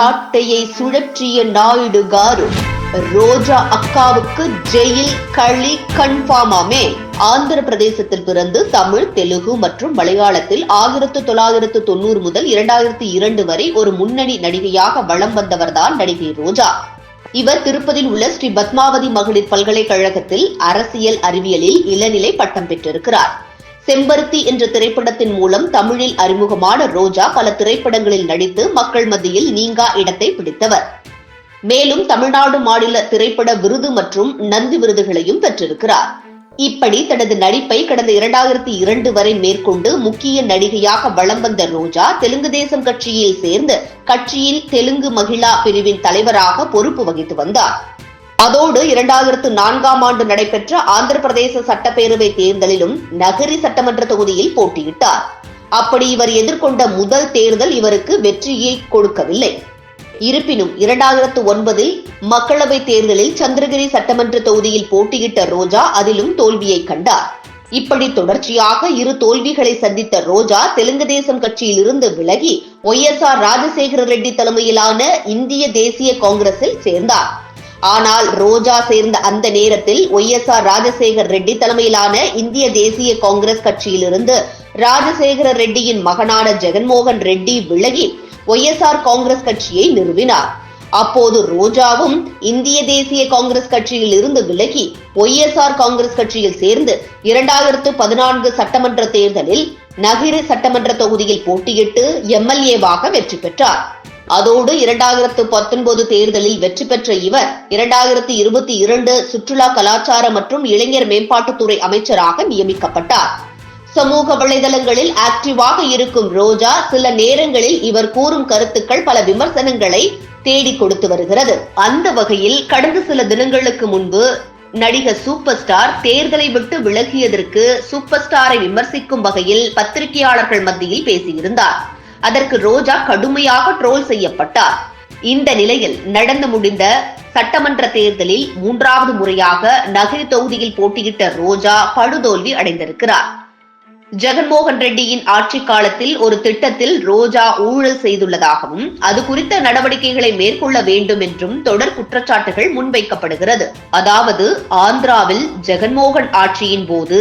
சாட்டையை சுழற்றிய Naidu car ரோஜா அக்காவுக்கு jail களி கன்ஃபார்மாமே ஆந்திர பிரதேசத்தில் பிறந்து தமிழ் தெலுங்கு மற்றும் மலையாளத்தில் ஆயிரத்து தொள்ளாயிரத்து தொண்ணூறு முதல் இரண்டாயிரத்தி இரண்டு வரை ஒரு முன்னணி நடிகையாக வலம் வந்தவர்தான் நடிகை ரோஜா. இவர் திருப்பதியில் உள்ள ஸ்ரீ பத்மாவதி மகளிர் பல்கலைக்கழகத்தில் அரசியல் அறிவியலில் இளநிலை பட்டம் பெற்றிருக்கிறார். செம்பருத்தி என்ற திரைப்படத்தின் மூலம் தமிழில் அறிமுகமான ரோஜா பல திரைப்படங்களில் நடித்து மக்கள் மத்தியில் நீங்கா இடத்தை பிடித்தவர். மேலும் தமிழ்நாடு மாநில திரைப்பட விருது மற்றும் நந்தி விருதுகளையும் பெற்றிருக்கிறார். இப்படி தனது நடிப்பை கடந்த இரண்டாயிரத்தி இரண்டு வரை மேற்கொண்டு முக்கிய நடிகையாக வலம் வந்த ரோஜா தெலுங்கு தேசம் கட்சியில் சேர்ந்து கட்சியின் தெலுங்கு மகிழா பிரிவின் தலைவராக பொறுப்பு வகித்து வந்தார். அதோடு இரண்டாயிரத்து நான்காம் ஆண்டு நடைபெற்ற ஆந்திர பிரதேச சட்டப்பேரவை தேர்தலிலும் நகரி சட்டமன்ற தொகுதியில் போட்டியிட்டார். அப்படி இவர் எதிர்கொண்ட முதல் தேர்தல் இவருக்கு வெற்றியை கொடுக்கவில்லை. இருப்பினும் இரண்டாயிரத்து ஒன்பதில் மக்களவை தேர்தலில் சந்திரகிரி சட்டமன்ற தொகுதியில் போட்டியிட்ட ரோஜா அதிலும் தோல்வியை கண்டார். இப்படி தொடர்ச்சியாக இரு தோல்விகளை சந்தித்த ரோஜா தெலுங்கு தேசம் கட்சியில் இருந்து விலகி Y S R Rajasekhara Reddy தலைமையிலான இந்திய தேசிய காங்கிரஸில் சேர்ந்தார். ஆனால் ரோஜா சேர்ந்த அந்த நேரத்தில் Y S R Rajasekhar Reddy தலைமையிலான இந்திய தேசிய காங்கிரஸ் கட்சியிலிருந்து ராஜசேகர ரெட்டியின் மகனான ஜெகன்மோகன் ரெட்டி விலகி ஒய் எஸ் ஆர் காங்கிரஸ் கட்சியை நிறுவினார். அப்போது ரோஜாவும் இந்திய தேசிய காங்கிரஸ் கட்சியில் இருந்து விலகி ஒய் எஸ் ஆர் காங்கிரஸ் கட்சியில் சேர்ந்து இரண்டாயிரத்து பதினான்கு சட்டமன்ற தேர்தலில் நகிரி சட்டமன்ற தொகுதியில் போட்டியிட்டு எம்எல்ஏவாக வெற்றி பெற்றார். அதோடு இரண்டாயிரத்து பத்தொன்பது தேர்தலில் வெற்றி பெற்ற இவர் இரண்டாயிரத்து இருபத்தி இரண்டு சுற்றுலா கலாச்சார மற்றும் இளைஞர் மேம்பாட்டுத்துறை அமைச்சராக நியமிக்கப்பட்டார். சமூக வலைதளங்களில் ஆக்டிவாக இருக்கும் ரோஜா சில நேரங்களில் இவர் கூறும் கருத்துக்கள் பல விமர்சனங்களை தேடி கொடுத்து வருகிறது. அந்த வகையில் கடந்த சில தினங்களுக்கு முன்பு நடிகர் சூப்பர் ஸ்டார் தேர்தலை விட்டு விலகியதற்கு சூப்பர் ஸ்டாரை விமர்சிக்கும் வகையில் பத்திரிகையாளர்கள் மத்தியில் பேசியிருந்தார். அதற்கு ரோஜா கடுமையாக ட்ரோல் செய்யப்பட்டார். இந்த நிலையில் நடந்து முடிந்த சட்டமன்ற தேர்தலில் மூன்றாவது முறையாக நகை தொகுதியில் போட்டியிட்ட ரோஜா படுதோல்வி அடைந்திருக்கிறார். ஜெகன்மோகன் ரெட்டியின் ஆட்சி காலத்தில் ஒரு திட்டத்தில் ரோஜா ஊழல் செய்துள்ளதாகவும் அது குறித்த நடவடிக்கைகளை மேற்கொள்ள வேண்டும் என்றும் தொடர் குற்றச்சாட்டுகள் முன்வைக்கப்படுகிறது. அதாவது ஆந்திராவில் ஜெகன்மோகன் ஆட்சியின் போது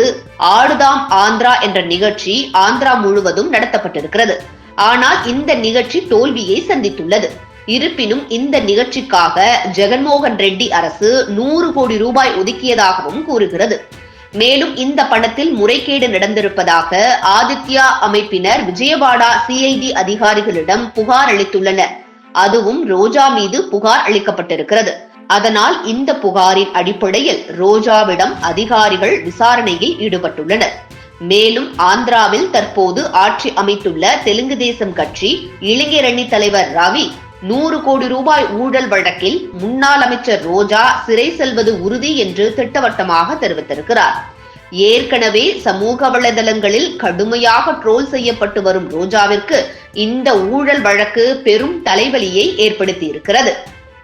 ஆடுதாம் ஆந்திரா என்ற நிகழ்ச்சி ஆந்திரா முழுவதும் நடத்தப்பட்டிருக்கிறது. ஆனால் இந்த நிகழ்ச்சி தோல்வியை சந்தித்துள்ளது. இருப்பினும் இந்த நிகழ்ச்சிக்காக ஜெகன்மோகன் ரெட்டி அரசு நூறு கோடி ரூபாய் ஒதுக்கியதாகவும் கூறுகிறது. மேலும் இந்த பணத்தில் முறைகேடு நடந்திருப்பதாக ஆதித்யா அமைப்பினர் விஜயவாடா சிஐடி அதிகாரிகளிடம் புகார் அளித்துள்ளனர். அதுவும் ரோஜா மீது புகார் அளிக்கப்பட்டிருக்கிறது. அதனால் இந்த புகாரின் அடிப்படையில் ரோஜாவிடம் அதிகாரிகள் விசாரணையில் ஈடுபட்டுள்ளனர். மேலும் ஆந்திராவில் தற்போது ஆட்சி அமைத்துள்ள தெலுங்கு தேசம் கட்சி அணி தலைவர் ரவி நூறு கோடி ரூபாய் ஊழல் வழக்கில் முன்னாள் அமைச்சர் ரோஜா சிறை செல்வது உறுதி என்று திட்டவட்டமாக தெரிவித்திருக்கிறார். ஏற்கனவே சமூக வலைதளங்களில் கடுமையாக ட்ரோல் செய்யப்பட்டு வரும் ரோஜாவிற்கு இந்த ஊழல் வழக்கு பெரும் தலைவலியை ஏற்படுத்தியிருக்கிறது.